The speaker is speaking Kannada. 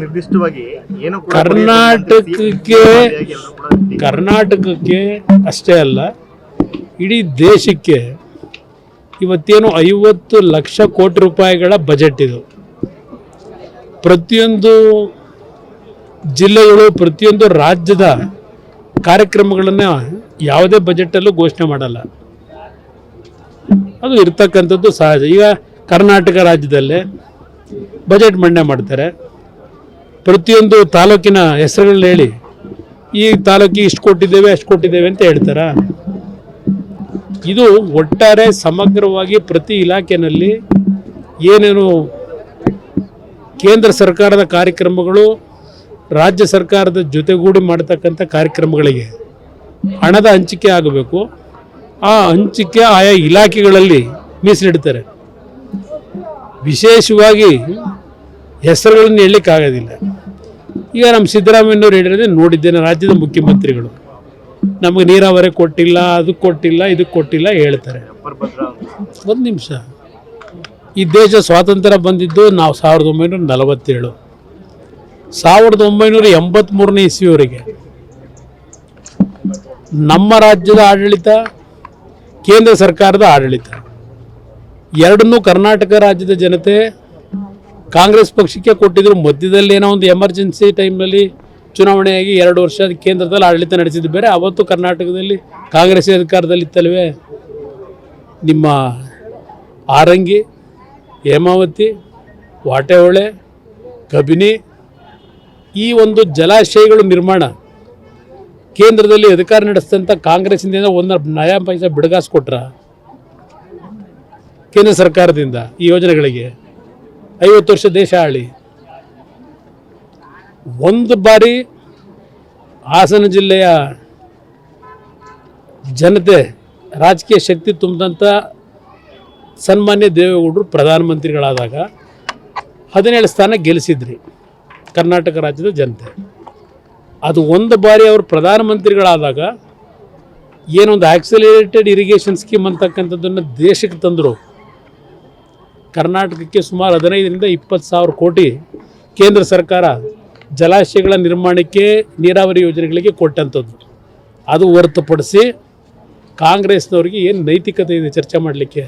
ನಿರ್ದಿಷ್ಟವಾಗಿ ಏನು ಕರ್ನಾಟಕಕ್ಕೆ ಕರ್ನಾಟಕಕ್ಕೆ ಅಷ್ಟೇ ಅಲ್ಲ ಇಡೀ ದೇಶಕ್ಕೆ ಇವತ್ತೇನು ಐವತ್ತು ಲಕ್ಷ ಕೋಟಿ ರೂಪಾಯಿಗಳ ಬಜೆಟ್ ಇದು. ಪ್ರತಿಯೊಂದು ಜಿಲ್ಲೆಗಳು ಪ್ರತಿಯೊಂದು ರಾಜ್ಯದ ಕಾರ್ಯಕ್ರಮಗಳನ್ನು ಯಾವುದೇ ಬಜೆಟಲ್ಲೂ ಘೋಷಣೆ ಮಾಡಲ್ಲ. ಅದು ಇರ್ತಕ್ಕಂಥದ್ದು ಸಹಜ. ಈಗ ಕರ್ನಾಟಕ ರಾಜ್ಯದಲ್ಲೇ ಬಜೆಟ್ ಮಂಡನೆ ಮಾಡ್ತಾರೆ. ಪ್ರತಿಯೊಂದು ತಾಲೂಕಿನ ಹೆಸರುಗಳನ್ನ ಹೇಳಿ, ಈ ತಾಲೂಕಿಗೆ ಇಷ್ಟು ಕೊಟ್ಟಿದ್ದೇವೆ, ಅಷ್ಟು ಕೊಟ್ಟಿದ್ದೇವೆ ಅಂತ ಹೇಳ್ತಾರ? ಇದು ಒಟ್ಟಾರೆ ಸಮಗ್ರವಾಗಿ ಪ್ರತಿ ಇಲಾಖೆಯಲ್ಲಿ ಏನೇನು ಕೇಂದ್ರ ಸರ್ಕಾರದ ಕಾರ್ಯಕ್ರಮಗಳು, ರಾಜ್ಯ ಸರ್ಕಾರದ ಜೊತೆಗೂಡಿ ಮಾಡ್ತಕ್ಕಂಥ ಕಾರ್ಯಕ್ರಮಗಳಿಗೆ ಹಣದ ಹಂಚಿಕೆ ಆಗಬೇಕು. ಆ ಹಂಚಿಕೆ ಆಯಾ ಇಲಾಖೆಗಳಲ್ಲಿ ಮೀಸಲಿಡ್ತಾರೆ. ವಿಶೇಷವಾಗಿ ಹೆಸರುಗಳನ್ನು ಹೇಳಲಿಕ್ಕಾಗೋದಿಲ್ಲ. ಈಗ ನಮ್ಮ ಸಿದ್ದರಾಮಯ್ಯನವ್ರು ಹೇಳಿರೋದೇ ನೋಡಿದ್ದೇನೆ, ರಾಜ್ಯದ ಮುಖ್ಯಮಂತ್ರಿಗಳು. ನಮಗೆ ನೀರಾವರಿ ಕೊಟ್ಟಿಲ್ಲ ಅದಕ್ಕೆ ಕೊಟ್ಟಿಲ್ಲ ಇದಕ್ಕೆ ಕೊಟ್ಟಿಲ್ಲ ಹೇಳ್ತಾರೆ. ಒಂದು ನಿಮಿಷ. ಈ ದೇಶ ಸ್ವಾತಂತ್ರ್ಯ ಬಂದಿದ್ದು ನಾವು ಸಾವಿರದ ಒಂಬೈನೂರ ನಲವತ್ತೇಳು. ಸಾವಿರದ ಒಂಬೈನೂರ ಎಂಬತ್ತ್ಮೂರನೇ ಇಸ್ವಿಯವರೆಗೆ ನಮ್ಮ ರಾಜ್ಯದ ಆಡಳಿತ, ಕೇಂದ್ರ ಸರ್ಕಾರದ ಆಡಳಿತ. ಎರಡನ್ನೂ ಕರ್ನಾಟಕ ರಾಜ್ಯದ ಜನತೆ ಕಾಂಗ್ರೆಸ್ ಪಕ್ಷಕ್ಕೆ ಕೊಟ್ಟಿದ್ರು. ಮಧ್ಯದಲ್ಲಿ ಏನೋ ಒಂದು ಎಮರ್ಜೆನ್ಸಿ ಟೈಮ್ನಲ್ಲಿ ಚುನಾವಣೆಯಾಗಿ ಎರಡು ವರ್ಷ ಕೇಂದ್ರದಲ್ಲಿ ಆಡಳಿತ ನಡೆಸಿದ್ದು. ಬೇರೆ ಅವತ್ತು ಕರ್ನಾಟಕದಲ್ಲಿ ಕಾಂಗ್ರೆಸ್ ಅಧಿಕಾರದಲ್ಲಿ ಇತ್ತಲ್ವೇ? ನಿಮ್ಮ ಆರಂಗಿ, ಹೇಮಾವತಿ, ವಾಟೆಹೊಳೆ, ಕಬಿನಿ, ಈ ಒಂದು ಜಲಾಶಯಗಳು ನಿರ್ಮಾಣ. ಕೇಂದ್ರದಲ್ಲಿ ಅಧಿಕಾರ ನಡೆಸಿದಂಥ ಕಾಂಗ್ರೆಸ್ಸಿಂದ ಒಂದು ನಯಾ ಪೈಸೆ ಬಿಡುಗಾಸು ಕೊಟ್ರ? ಕೇಂದ್ರ ಸರ್ಕಾರದಿಂದ ಈ ಯೋಜನೆಗಳಿಗೆ. ಐವತ್ತು ವರ್ಷ ದೇಶ ಆಳಿ ಒಂದು ಬಾರಿ ಹಾಸನ ಜಿಲ್ಲೆಯ ಜನತೆ ರಾಜಕೀಯ ಶಕ್ತಿ ತುಂಬಿದಂಥ ಸನ್ಮಾನ್ಯ ದೇವೇಗೌಡರು ಪ್ರಧಾನಮಂತ್ರಿಗಳಾದಾಗ ಹದಿನೇಳು ಸ್ಥಾನ ಗೆಲ್ಲಿಸಿದ್ರಿ ಕರ್ನಾಟಕ ರಾಜ್ಯದ ಜನತೆ. ಅದು ಒಂದು ಬಾರಿ ಅವರು ಪ್ರಧಾನಮಂತ್ರಿಗಳಾದಾಗ ಏನೊಂದು ಆಕ್ಸಲೇಟೆಡ್ ಇರಿಗೇಷನ್ ಸ್ಕೀಮ್ ಅಂತಕ್ಕಂಥದ್ದನ್ನು ದೇಶಕ್ಕೆ ತಂದರು. ಕರ್ನಾಟಕಕ್ಕೆ ಸುಮಾರು ಹದಿನೈದರಿಂದ ಇಪ್ಪತ್ತು ಸಾವಿರ ಕೋಟಿ ಕೇಂದ್ರ ಸರ್ಕಾರ ಜಲಾಶಯಗಳ ನಿರ್ಮಾಣಕ್ಕೆ ನೀರಾವರಿ ಯೋಜನೆಗಳಿಗೆ ಕೊಟ್ಟಂಥದ್ದು. ಅದು ಹೊರತುಪಡಿಸಿ ಕಾಂಗ್ರೆಸ್ನವ್ರಿಗೆ ಏನು ನೈತಿಕತೆ ಇದೆ ಚರ್ಚೆ ಮಾಡಲಿಕ್ಕೆ?